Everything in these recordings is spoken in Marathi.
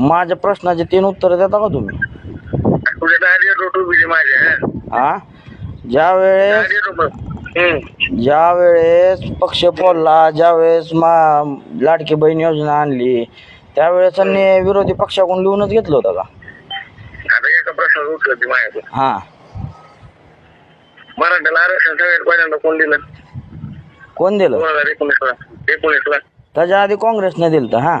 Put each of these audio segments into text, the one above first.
माझ्या प्रश्नाचे तीन उत्तर देता का तुम्ही? तुझ्या दारी रोट उभी माझ्या. हा? ज्या वेळेस दारी रोट हम्म. ज्या वेळेस पक्ष फोडला ज्या वेळेस मा लाडकी बहीण योजना आणली त्यावेळेस त्यांनी विरोधी पक्षाकडून लिहूनच घेतलं होतं का? आता एका प्रश्नाचं उत्तर दे माझ्याकडे. हा. मराठ्याला आरक्षण सगळ्यात पहिल्यांदा कोण दिलं? कोण दिलं? दोन हजार एकोणीसला. एकोणीसला. त्याच्या आधी काँग्रेसने दिलं तर हा.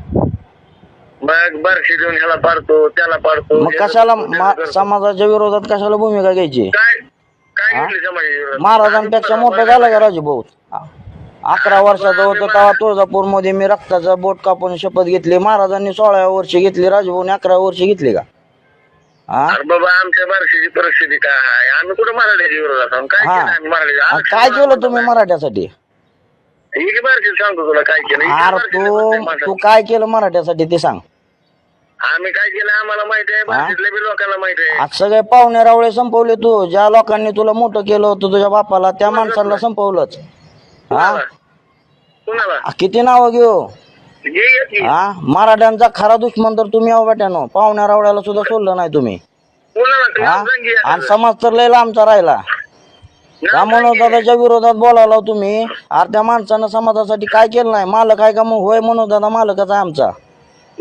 मग बारशी देऊन ह्याला पाडतो त्याला पाडतो मग कशाला मा- समाजाच्या विरोधात कशाला भूमिका घ्यायची? काय काय हा? घेतली समाजाची महाराजांपेक्षा मोठं झालं का राजू भाऊ? अकरा वर्षाचा होतो तेव्हा तुळजापूरमध्ये मी रक्ताचा बोट कापून शपथ घेतली. महाराजांनी सोळाव्या वर्षी घेतली. राजभाऊने अकरा वर्षी घेतली का? हा? अरे बाबा आमच्या बारशीची परिस्थिती काय आहे? आम्ही कुठं मराठ्याच्या विरोधात आहोत? काय हा. केलं आम्ही मराठ्याच्या? आ, आरक्षण काय केलं तुम्ही मराठ्यासाठी? ही की बारशी सांगतो तुला काय केलं. ही की अरे. तू काय केलं मराठ्यासाठी ते सांग. आम्ही काय केलं आम्हाला माहिती आहे? बी लोकांना माहिती आहे. आज सगळे पाहुणे रावळे संपवले तू. ज्या लोकांनी तुला मोठं केलं होतं तुझ्या बापाला त्या माणसाला संपवलंच. हा? कुणाला? आ, किती नावं घेऊ? घे घे की. हा? मराठ्यांचा खरा दुश्मन तर तुम्ही आहो बेट्यानो. पाहुण्या रावळ्याला सुद्धा सोडलं नाही तुम्ही. कुणाला? तू हा सांग घे आणि आता. समाज तर लय लांबचा राहिला. त्या सांग. मनोदादाच्या विरोधात बोलायला तुम्ही. अरे त्या माणसानं समाजासाठी काय केलं नाही? मालक आहे का मग? होय मनोदादा मालकच आहे आमचा.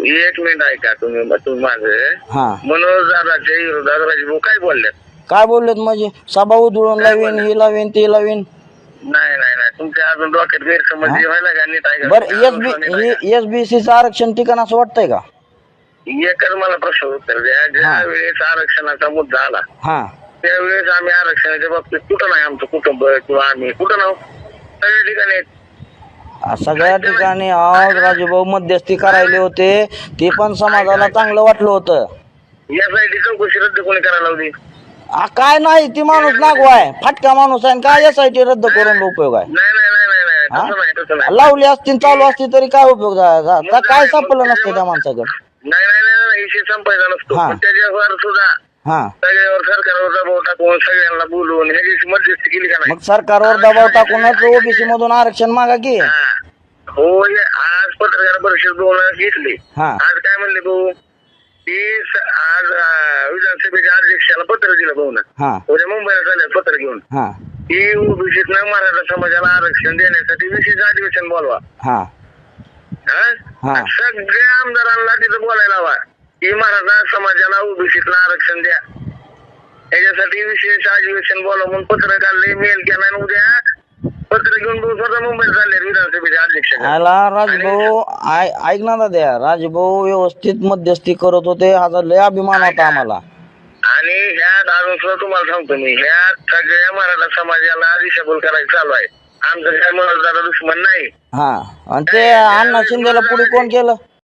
एक मिनिट ऐका तुम्ही माझं. हा. मनोज दादाच्या विरोधात राजभाऊ काय बोलले काय बोललेत म्हणजे? सभा उधळून लावीन ही लावीन ती लावीन. नाही नाही नाही. तुमच्या अजून डोक्यात गैरसमज व्हायला का नीट ऐका? बर एसबी एसबीसीचं आरक्षण ठिकाण असं वाटतंय का? एकच मला प्रश्न उत्तर द्या. ज्या वेळेस आरक्षणाचा मुद्दा आला हा. त्यावेळेस आम्ही आरक्षणाच्या बाबतीत कुठं नाही? आमचं कुटुंब किंवा आम्ही कुठं नाव सगळ्या ठिकाणी आहेत. सगळ्या ठिकाणी आज राजूभाऊ मध्यस्थी करायले होते. ते पण समाजाला चांगलं वाटलं होतं. यासाठी चौकशी रद्द कोणी करायला लावली? आ, काय नाही ती माणूस नागवाय. फाटका माणूस आहे आणि काय यासाठी रद्द करून उपयोग आहे? नाही नाही नाही नाही नाही? तसं नाही तसं नाही. लावली असती चालू असती तरी काय उपयोग जा- काय सापडलं नसतं त्या माणसाकडे? नाही नाही नाही नाही. विषय संपायचा नसतो. हा. पण त्याच्यावर सुद्धा हा. सगळ्यावर सरकारवर दबाव टाकून सगळ्यांना बोलवून ह्याची मध्यस्थी केली का नाही? मग सरकारवर दबाव टाकूनच ओबीसी मधून आरक्षण मागा की. हा. होय आज पत्रकार परिषद वेळा घेतली. हा. आज काय म्हणले भाऊ? की स- आज अं, विधानसभेच्या अध्यक्षाला पत्र दिलं भाऊ ना हा. उद्या मुंबईला चालले पत्र घेऊन. हा. की ओबीसीत मराठा समाजाला आरक्षण देण्यासाठी विशेष अधिवेशन बोलवा. हा. हा? हा. सगळ्या आमदारांना तिथं बोलायला हवा की मराठा समाजाला ओबीसीतलं आरक्षण द्या. याच्यासाठी विशेष अधिवेशन बोलवा म्हणून पत्र काढले मेल केला आणि उद्या पत्र घेऊन भाऊ स्वतः मुंबईत चालले विधानसभेच्या अध्यक्ष. आला राजभाऊ आय- ऐक ना दाद्या राजभाऊ व्यवस्थित मध्यस्थी करत होते. हा लय अभिमान होता आम्हाला. आणि अजून सुद्धा तुम्हाला सांगतो मी ह्यात सगळ्या मराठा समाजाला दिशाभूल करायचं चालू आहे. आमचं काय दादा दुश्मन नाही. हा. आणि ते अण्णा शिंदेला पुढे कोण केलं?